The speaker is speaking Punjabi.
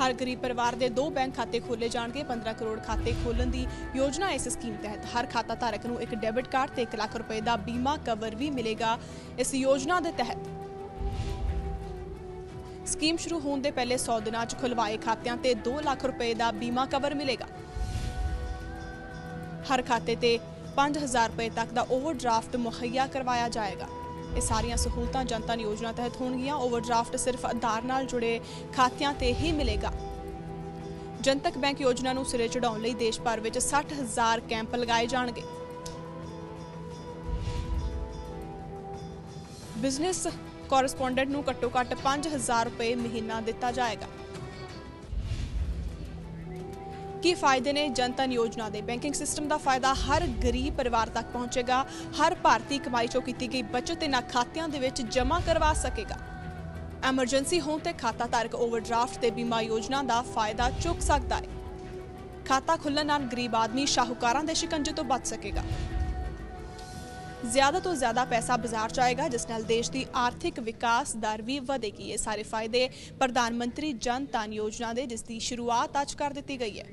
ਹਰ ਗਰੀਬ ਪਰਿਵਾਰ ਦੇ ਦੋ ਬੈਂਕ ਖਾਤੇ ਖੋਲੇ ਜਾਣਗੇ 15 ਕਰੋੜ ਖਾਤੇ ਖੋਲਣ ਦੀ ਯੋਜਨਾ ਇਸ ਸਕੀਮ ਤਹਿਤ। ਹਰ ਖਾਤਾ ਧਾਰਕ ਨੂੰ ਇੱਕ ਡੈਬਿਟ ਕਾਰਡ ਤੇ 1 ਲੱਖ ਰੁਪਏ ਦਾ ਬੀਮਾ ਕਵਰ ਵੀ ਮਿਲੇਗਾ ਇਸ ਯੋਜਨਾ ਦੇ ਤਹਿਤ। ਸਕੀਮ ਸ਼ੁਰੂ ਹੋਣ ਦੇ ਪਹਿਲੇ 100 ਦਿਨਾਂ 'ਚ ਖੁਲਵਾਏ ਖਾਤਿਆਂ ਤੇ 2 ਲੱਖ ਰੁਪਏ ਦਾ ਬੀਮਾ ਕਵਰ ਮਿਲੇਗਾ। ਹਰ ਖਾਤੇ ਤੇ 5000 ਰੁਪਏ ਤੱਕ ਦਾ ਓਵਰਡਰਾਫਟ ਮੁਹੱਈਆ ਕਰਵਾਇਆ ਜਾਏਗਾ। ਇਹ ਸਾਰੀਆਂ ਸਹੂਲਤਾਂ ਜਨਤਨ ਯੋਜਨਾ ਤਹਿਤ ਹੋਣਗੀਆਂ। ਓਵਰਡਰਾਫਟ ਸਿਰਫ ਆਧਾਰ ਨਾਲ ਜੁੜੇ ਖਾਤਿਆਂ ਤੇ ਹੀ ਮਿਲੇਗਾ। ਜਨਤਕ ਬੈਂਕ ਯੋਜਨਾ ਨੂੰ ਸਿਰੇ ਚੜਾਉਣ ਲਈ ਦੇਸ਼ ਭਰ ਵਿੱਚ 60000 ਕੈਂਪ ਲਗਾਏ ਜਾਣਗੇ। ਬਿਜ਼ਨਸ ਕੋਰਸਪੋਂਡੈਂਟ ਨੂੰ ਘੱਟੋ ਘੱਟ 5000 ਰੁਪਏ ਮਹੀਨਾ ਦਿੱਤਾ ਜਾਏਗਾ। ਕੀ ਫਾਇਦੇ ਨੇ ਜਨਤਨ ਯੋਜਨਾ ਦੇ? ਬੈਂਕਿੰਗ ਸਿਸਟਮ ਦਾ ਫਾਇਦਾ ਹਰ ਗਰੀਬ ਪਰਿਵਾਰ ਤੱਕ ਪਹੁੰਚੇਗਾ। ਹਰ ਭਾਰਤੀ ਕਮਾਈ ਚੋਂ ਕੀਤੀ ਗਈ ਬਚਤ ਇਹਨਾਂ ਖਾਤਿਆਂ ਦੇ ਵਿੱਚ ਜਮ੍ਹਾਂ ਕਰਵਾ ਸਕੇਗਾ। ਐਮਰਜੈਂਸੀ ਹੋਣ ਤੇ ਖਾਤਾ ਧਾਰਕ ਓਵਰਡਰਾਫਟ ਤੇ ਬੀਮਾ ਯੋਜਨਾ ਦਾ ਫਾਇਦਾ ਚੁੱਕ ਸਕਦਾ ਹੈ। ਖਾਤਾ ਖੁੱਲਣ ਨਾਲ ਗਰੀਬ ਆਦਮੀ ਸ਼ਾਹੂਕਾਰਾਂ ਦੇ ਸ਼ਿਕੰਜੇ ਤੋਂ ਬਚ ਸਕੇਗਾ। ਜ਼ਿਆਦਾ ਤੋਂ ਜ਼ਿਆਦਾ ਪੈਸਾ ਬਾਜ਼ਾਰ 'ਚ ਆਏਗਾ, ਜਿਸ ਨਾਲ ਦੇਸ਼ ਦੀ ਆਰਥਿਕ ਵਿਕਾਸ ਦਰ ਵੀ ਵਧੇਗੀ। ਇਹ ਸਾਰੇ ਫਾਇਦੇ ਪ੍ਰਧਾਨ ਮੰਤਰੀ ਜਨ ਧਨ ਯੋਜਨਾ ਦੇ, ਜਿਸ ਦੀ ਸ਼ੁਰੂਆਤ ਅੱਜ ਕਰ ਦਿੱਤੀ ਗਈ ਹੈ।